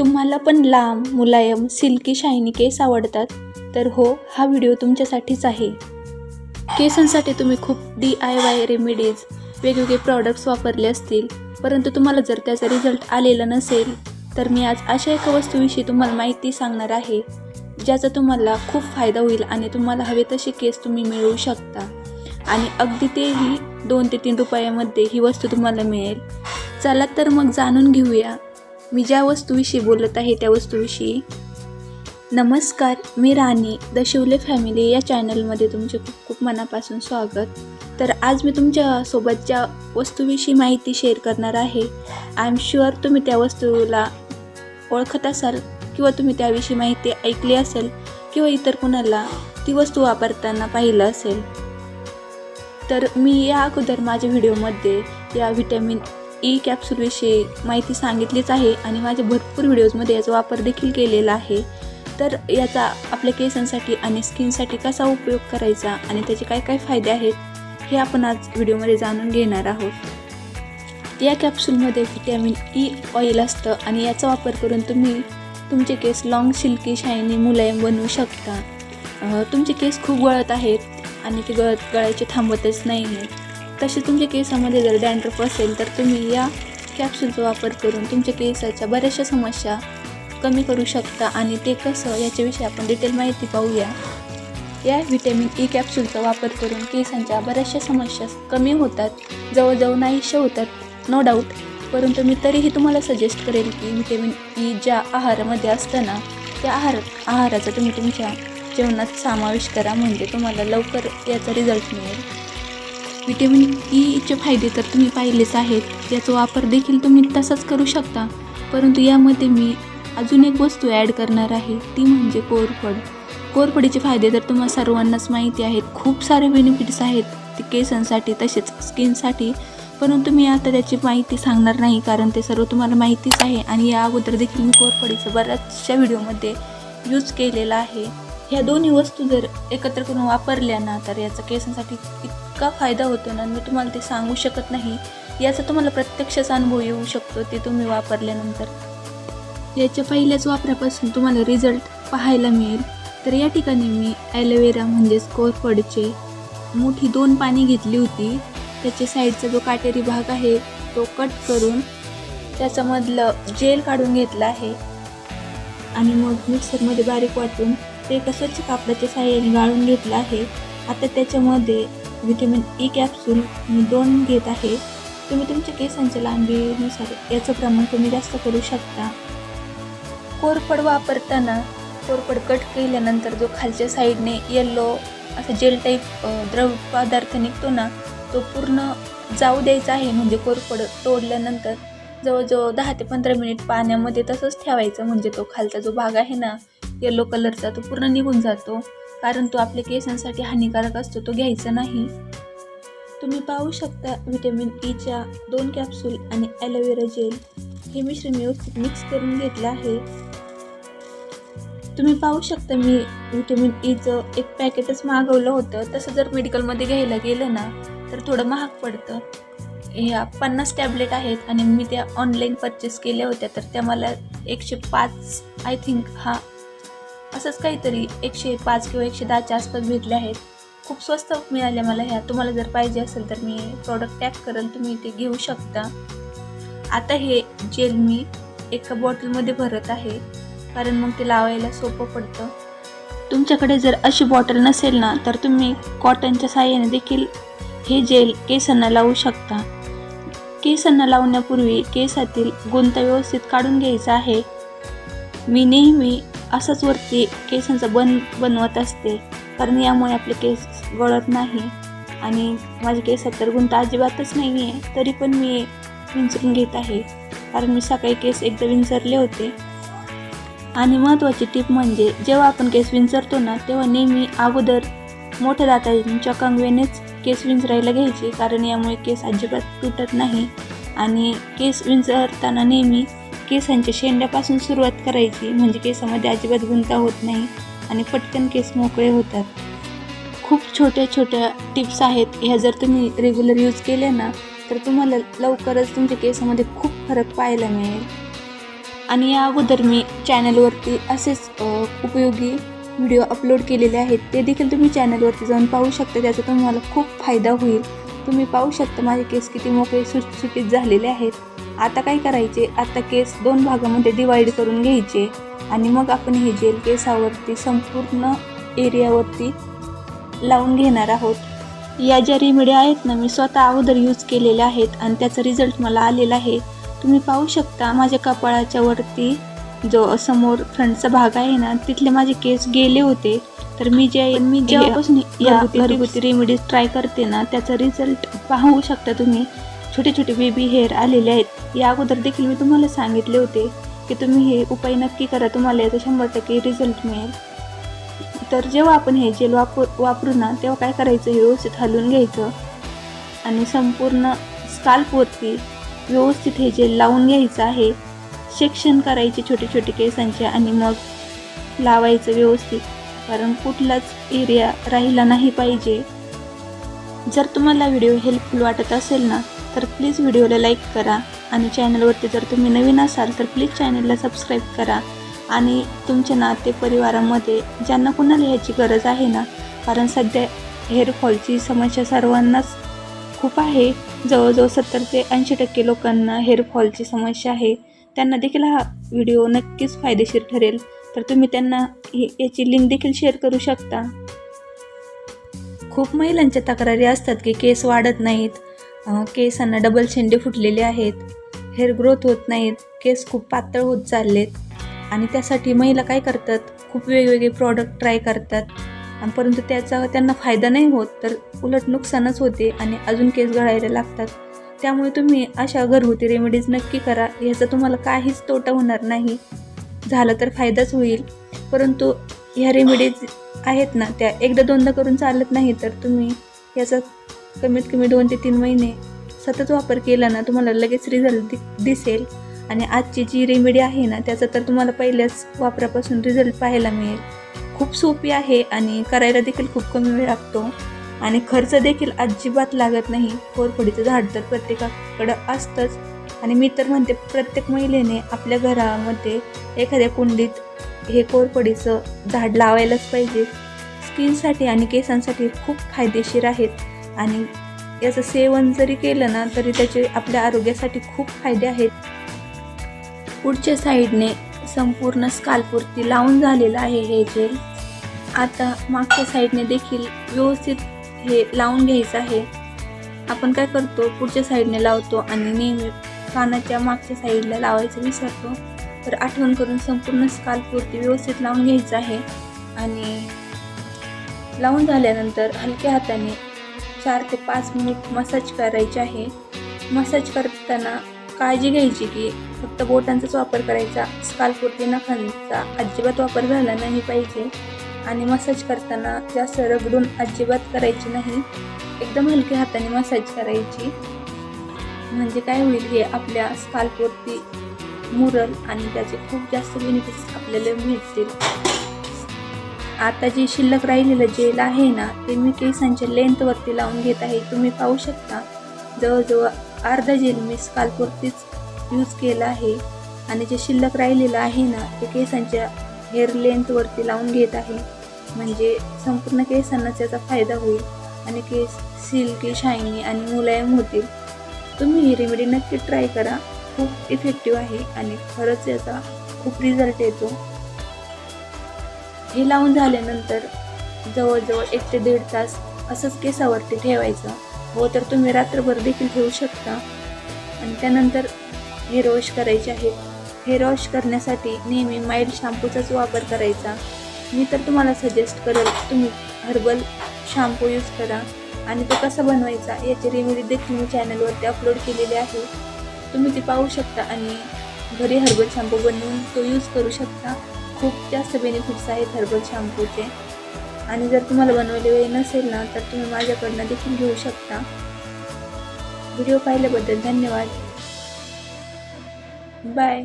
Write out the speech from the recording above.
तुम्हाला पण लांब मुलायम सिल्की शायनी केस आवडतात तर हो हा व्हिडिओ तुमच्यासाठीच आहे. केसांसाठी तुम्ही खूप डी आय वाय रेमेडीज वेगवेगळे प्रॉडक्ट्स वापरले असतील परंतु तुम्हाला जर त्याचा रिझल्ट आलेला नसेल तर मी आज अशा एका वस्तूविषयी तुम्हाला माहिती सांगणार आहे ज्याचा तुम्हाला खूप फायदा होईल आणि तुम्हाला हवे तसे केस तुम्ही मिळवू शकता. आणि अगदी तेही दोन ते तीन रुपयामध्ये ही वस्तू तुम्हाला मिळेल. चला तर मग जाणून घेऊया. मी ज्या वस्तूविषयी बोलत आहे त्या वस्तूविषयी नमस्कार मी राणी द शिवले फॅमिली या चॅनलमध्ये तुमचे खूप खूप मनापासून स्वागत. तर आज मी तुमच्यासोबत ज्या वस्तूविषयी माहिती शेअर करणार आहे. आय एम शुअर तुम्ही त्या वस्तूला ओळखत असाल किंवा तुम्ही त्याविषयी माहिती ऐकली असेल किंवा इतर कुणाला ती वस्तू वापरताना पाहिलं असेल. तर मी या अगोदर माझ्या व्हिडिओमध्ये या व्हिटॅमिन ई कॅप्सूलविषयी माहिती सांगितलीच आहे आणि माझ्या भरपूर व्हिडिओजमध्ये याचा वापर देखील केलेला आहे. तर याचा आपल्या केसांसाठी आणि स्किनसाठी कसा उपयोग करायचा आणि त्याचे काय काय फायदे आहेत हे आपण आज व्हिडिओमध्ये जाणून घेणार आहोत. या कॅप्सूलमध्ये व्हिटॅमिन ई ऑइल असतं आणि याचा वापर करून तुम्ही तुमचे केस लॉंग सिल्की शायनी मुलायम बनवू शकता. तुमचे केस खूप गळत आहेत आणि ते गळत गळायचे थांबतच नाही आहेत तसे तुमच्या केसामध्ये जर डॅन्ड्रफ असेल तर तुम्ही या कॅप्सूलचा वापर करून तुमच्या केसाच्या बऱ्याचशा समस्या कमी करू शकता आणि ते कसं याच्याविषयी आपण डिटेल माहिती पाहूया. या व्हिटॅमिन ई कॅप्सूलचा वापर करून केसांच्या बऱ्याचशा समस्या कमी होतात जवळजवळ नाहीशा होतात नो डाऊट परंतु मी तरीही तुम्हाला सजेस्ट करेल की व्हिटॅमिन ई e ज्या आहारामध्ये असताना त्या आहार आहाराचा तुम्ही तुमच्या जेवणात समावेश करा म्हणजे तुम्हाला लवकर याचा रिझल्ट मिळेल. व्हिटॅमिन ईचे फायदे तर तुम्ही पाहिलेच आहेत. याचा वापर देखील तुम्ही तसाच करू शकता. परंतु यामध्ये मी अजून एक वस्तू ॲड करणार आहे. ती म्हणजे कोरफड. कोरफडीचे फायदे तर तुम्हाला सर्वांनाच माहिती आहेत. खूप सारे बेनिफिट्स आहेत. ते केसांसाठी तसेच स्किनसाठी परंतु मी आता त्याची माहिती सांगणार नाही कारण ते सर्व तुम्हाला माहितीच आहे. आणि या अगोदर देखील मी कोरफडीचं बऱ्याचशा व्हिडिओमध्ये यूज केलेला आहे. ह्या दोन्ही वस्तू जर एकत्र करून वापरल्या ना तर याचा केसांसाठी इतका फायदा होतो ना मी तुम्हाला ते सांगू शकत नाही. याचा तुम्हाला प्रत्यक्षच अनुभव येऊ शकतो ते तुम्ही वापरल्यानंतर. याच्या पहिल्याच वापरापासून तुम्हाला रिझल्ट पाहायला मिळेल. तर या ठिकाणी मी ॲलोवेरा म्हणजेच कोरफडचे मोठी दोन पाणी घेतली होती. त्याच्या साईडचा जो काटेरी भाग आहे तो कट करून त्याच्यामधलं जेल काढून घेतलं आहे. आणि मग मिक्सरमध्ये बारीक वाटून ते एका स्वच्छ कापडाच्या साह्याने गाळून घेतलं आहे. आता त्याच्यामध्ये व्हिटॅमिन ई कॅप्सूल मी दोन घेत आहे. तुम्ही तुमच्या केसांच्या लांबीनुसार याचं प्रमाण तुम्ही जास्त करू शकता. कोरफड वापरताना कोरफड कट केल्यानंतर जो खालच्या साईडने येल्लो असं जेल टाईप द्रव पदार्थ निघतो ना तो पूर्ण जाऊ द्यायचा आहे. म्हणजे कोरफड तोडल्यानंतर जवळजवळ दहा ते पंधरा मिनिट पाण्यामध्ये तसंच ठेवायचं. म्हणजे तो खालचा जो भाग आहे ना येलो कलरचा तो पूर्ण निघून जातो. कारण तो आपल्या केसांसाठी हानिकारक असतो तो घ्यायचा नाही. तुम्ही पाहू शकता व्हिटॅमिन ईच्या e दोन कॅप्सूल आणि ॲलोवेरा जेल हे मिश्रण व्यवस्थित मिक्स करून घेतलं आहे. तुम्ही पाहू शकता मी व्हिटॅमिन ईचं e एक पॅकेटच मागवलं होतं. तसं जर मेडिकलमध्ये घ्यायला गेलं ना तर थोडं महाग पडतं. ह्या पन्नास टॅबलेट आहेत आणि मी त्या ऑनलाईन परचेस केल्या होत्या तर त्या मला एकशे पाच आय थिंक हा असंच काहीतरी एकशे पाच किंवा एकशे दहाच्या आसपास भेटले आहेत. खूप स्वस्त मिळाल्या मला ह्या. तुम्हाला जर पाहिजे असेल तर मी प्रॉडक्ट टॅग करेल तुम्ही ते घेऊ शकता. आता हे जेल मी एका बॉटलमध्ये भरत आहे कारण मग ते लावायला सोपं पडतं. तुमच्याकडे जर अशी बॉटल नसेल ना तर तुम्ही कॉटनच्या साह्याने देखील हे जेल केसांना लावू शकता. केसांना लावण्यापूर्वी केसातील गुंता व्यवस्थित काढून घ्यायचा आहे. मी नेहमी असंच वरती केसांचा बन बनवत असते. कारण यामुळे आपले केस गळत नाही. आणि माझ्या केसात तर गुंता अजिबातच नाही आहे तरी पण मी विंचरून घेत आहे. कारण मी सकाळी केस एकदा विंचरले होते. आणि महत्त्वाची टीप म्हणजे जेव्हा आपण केस विंचरतो ना तेव्हा नेहमी अगोदर मोठ्या दाताच्या कंगवेनेच केस विंचरायला घ्यायचे. कारण यामुळे केस अजिबात तुटत नाही. आणि केस विंचरताना नेहमी केसांच्या शेंड्यापासून सुरुवात करायची. म्हणजे केसामध्ये अजिबात गुंता होत नाही आणि पटकन केस मोकळे होतात. खूप छोट्या छोट्या टिप्स आहेत. ह्या जर तुम्ही रेग्युलर यूज केल्या ना तर तुम्हाला लवकरच तुमच्या केसामध्ये खूप फरक पाहायला मिळेल. आणि या अगोदर मी चॅनलवरती असेच उपयोगी व्हिडिओ अपलोड केलेले आहेत. ते देखील तुम्ही चॅनलवरती जाऊन पाहू शकता. त्याचा तुम्हाला खूप फायदा होईल. तुम्ही पाहू शकता माझे केस किती मोकळे सुटसुटीत झालेले आहेत. आता काय करायचे? आता केस दोन भागामध्ये डिवाईड करून घ्यायचे. आणि मग आपण हे जेल केसावरती संपूर्ण एरियावरती लावून घेणार आहोत. या ज्या रेमेडी आहेत ना मी स्वतः अगोदर यूज केलेल्या आहेत आणि त्याचा रिझल्ट मला आलेला आहे. तुम्ही पाहू शकता माझ्या कपाळाच्या वरती जो समोर फ्रंटचा भाग आहे ना तिथले माझे केस गेले होते. तर मी जे मी जेव्हापासून या घरगुती रेमेडीज ट्राय करते ना त्याचा रिझल्ट पाहू शकता तुम्ही. छोटे छोटे बेबी हेअर आलेले आहेत. या अगोदर देखील मी तुम्हाला सांगितले होते की तुम्ही हे उपाय नक्की करा. तुम्हाला याचा शंभर टक्के रिझल्ट मिळेल. तर जेव्हा आपण हे जेल वापर वापरू ना तेव्हा काय करायचं? हे व्यवस्थित हलवून घ्यायचं. आणि संपूर्ण स्काल्पवरती व्यवस्थित हे जेल लावून घ्यायचं आहे. सेक्शन करायचे छोटे छोटे केसांचे आणि मग लावायचं व्यवस्थित. कारण कुठलाच एरिया राहिला नाही पाहिजे. जर तुम्हाला व्हिडिओ हेल्पफुल वाटत असेल ना तर प्लीज व्हिडिओला लाईक करा आणि चॅनलवरती जर तुम्ही नवीन असाल तर प्लीज चॅनलला सबस्क्राईब करा. आणि तुमच्या नाते परिवारामध्ये ज्यांना कुणाला ह्याची गरज आहे ना कारण सध्या हेअरफॉलची समस्या सर्वांनाच खूप आहे. जवळजवळ सत्तर ते ऐंशी टक्के लोकांना हेअरफॉलची समस्या आहे. त्यांना देखील हा व्हिडिओ नक्कीच फायदेशीर ठरेल. तर तुम्ही त्यांना हे याची लिंक देखील शेअर करू शकता. खूप महिलांच्या तक्रारी असतात की केस वाढत नाहीत केसांना डबल शेंडे फुटलेले आहेत हेअर ग्रोथ होत नाहीत केस खूप पातळ होत चाललेत. आणि त्यासाठी महिला काय करतात? खूप वेगवेगळे प्रॉडक्ट ट्राय करतात. आणि परंतु त्याचा त्यांना फायदा नाही होत तर उलट नुकसानच होते आणि अजून केस गळायला लागतात. त्यामुळे तुम्ही अशा घरगुती रेमेडीज नक्की करा. ह्याचा तुम्हाला काहीच तोटा होणार नाही. झालं तर फायदाच होईल. परंतु ह्या रेमेडीज आहेत ना त्या एकदा दोनदा करून चालत नाही तर तुम्ही याचा कमीत कमी दोन ते तीन महिने सतत वापर केला ना तुम्हाला लगेच रिझल्ट दि दिसेल. आणि आजची जी रेमेडी आहे ना त्याचा तर तुम्हाला पहिल्याच वापरापासून रिझल्ट पाहायला मिळेल. खूप सोपी आहे आणि करायला देखील खूप कमी वेळ लागतो. आणि खर्च देखील अजिबात लागत नाही. कोरफडीचं झाड तर प्रत्येकाकडं असतंच. आणि मी तर म्हणते प्रत्येक महिलेने आपल्या घरामध्ये एखाद्या कुंडीत हे कोरफडीचं झाड लावायलाच पाहिजे. स्किनसाठी आणि केसांसाठी खूप फायदेशीर आहेत. आणि याचं सेवन जरी केलं ना तरी त्याचे आपल्या आरोग्यासाठी खूप फायदे आहेत. पुढच्या साईडने संपूर्ण स्कालपुरती लावून झालेलं आहे हे जेल आता मागच्या साईडने देखील व्यवस्थित हे लावून घ्यायचं आहे. आपण काय करतो पुढच्या साईडने लावतो आणि नेहमी कानाच्या मागच्या साईडला लावायचं विसरतो. तर आठवण करून संपूर्ण स्काल्पवरती व्यवस्थित लावून घ्यायचं आहे. आणि लावून झाल्यानंतर हलक्या हाताने चार ते पाच मिनिट मसाज करायचे आहे. मसाज करताना काळजी घ्यायची की फक्त बोटांचाच वापर करायचा स्काल्पवरती नखांचा अजिबात वापर झाला नाही पाहिजे. आणि मसाज करताना जास्त रगडून अजिबात करायची नाही. एकदम हलक्या हाताने मसाज करायची. म्हणजे काय होईल हे आपल्या स्काल्पवरती मुरल आणि त्याचे खूप जास्त बेनिफिट्स आपल्याला मिळतील. आता जे शिल्लक राहिलेलं जेल आहे ना ते मी केसांच्या लेंथवरती लावून घेत आहे. तुम्ही पाहू शकता. जवळजवळ अर्धा जेल मी स्काल्पवरतीच यूज केला आहे. आणि जे शिल्लक राहिलेलं आहे ना ते केसांच्या हेअर लेंथवरती लावून घेत आहे. म्हणजे संपूर्ण केसांनाच याचा फायदा होईल आणि केस सिल्की शायनी आणि मुलायम होतील. तुम्ही ही रेमेडी नक्की ट्राय करा. खूप इफेक्टिव्ह आहे आणि खरंच याचा खूप रिझल्ट येतो. हे लावून झाल्यानंतर जवळजवळ एक ते दीड तास असंच केसावरती ठेवायचं. हो तर तुम्ही रात्रभर देखील ठेवू शकता. आणि त्यानंतर हेअर वॉश करायचे आहे हेअर वॉश करण्यासाठी नेहमी माइल्ड शॅम्पूचाच वापर करायचा. मी तर तुम्हाला सजेस्ट करेल तुम्ही हर्बल शॅम्पू यूज करा आणि तो कसा बनवायचा याची रेमेडी देखील मी चॅनलवरती अपलोड केलेली आहे. तुम्ही ती पाहू शकता आणि घरी हर्बल शॅम्पू बनवून तो यूज करू शकता. खूप जास्त बेनिफिट्स आहेत हर्बल शॅम्पूचे आणि जर तुम्हाला बनवायला वेळ नसेल ना तर तुम्ही माझ्याकडनं देखील घेऊ शकता. व्हिडिओ पाहिल्याबद्दल धन्यवाद. बाय